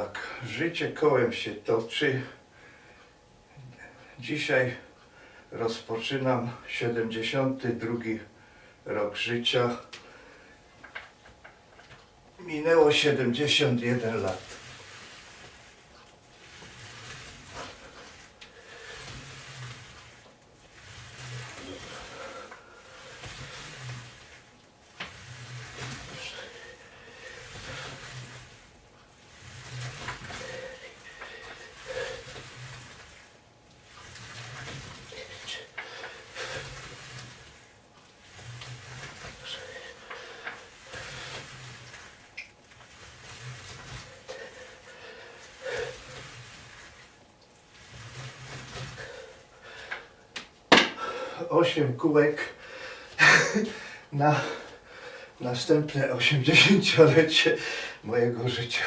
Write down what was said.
Tak, życie kołem się toczy. Dzisiaj rozpoczynam 72 rok życia. Minęło 71 lat. Osiem kółek na następne 80-lecie mojego życia.